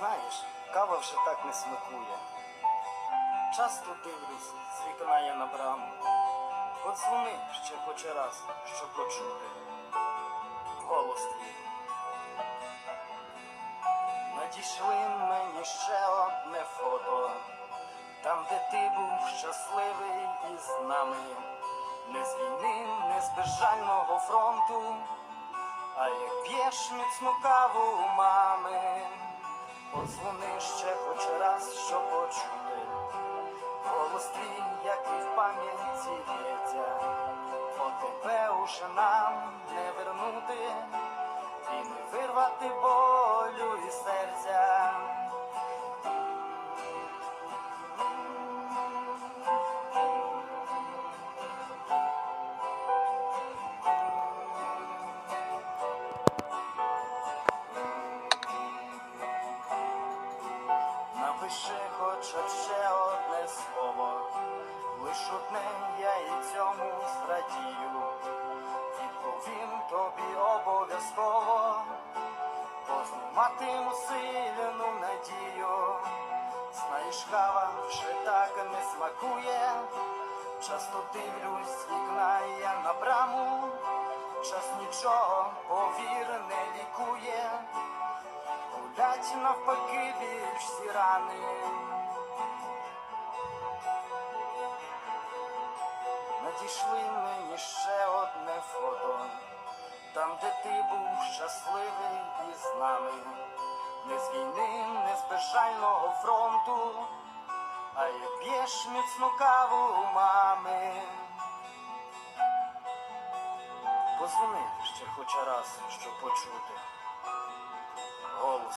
Знаєш, кава вже так не смакує. Часто дивлюсь з вікна я на браму. Подзвони ще хоч раз, щоб почути голос твій. Надійшли мені ще одне фото, там, де ти був щасливий із нами, не з війни, не з безжального фронту, а як п'єш міцну каву мами, подзвони ще хоч раз, щоб почути. Голос твій, який в пам'яті б'ється, бо тебе уже нам не вернути і не вирвати болю Напиши хоча ще одне слово, лиш одне я і цьому зрадію, відповім тобі обов'язково, позніматиму сильну надію. Знаєш, кава вже так не смакує, часто дивлюсь з вікна я на браму, час нічого, повір, не лікує. Гулять навпаки всі рани. Надійшли мені ще одне фото, там, де ти був щасливий із нами, не з війни, не з безжального фронту, а як п'єш міцну каву у мами. Позвони ще хоч раз, щоб почути.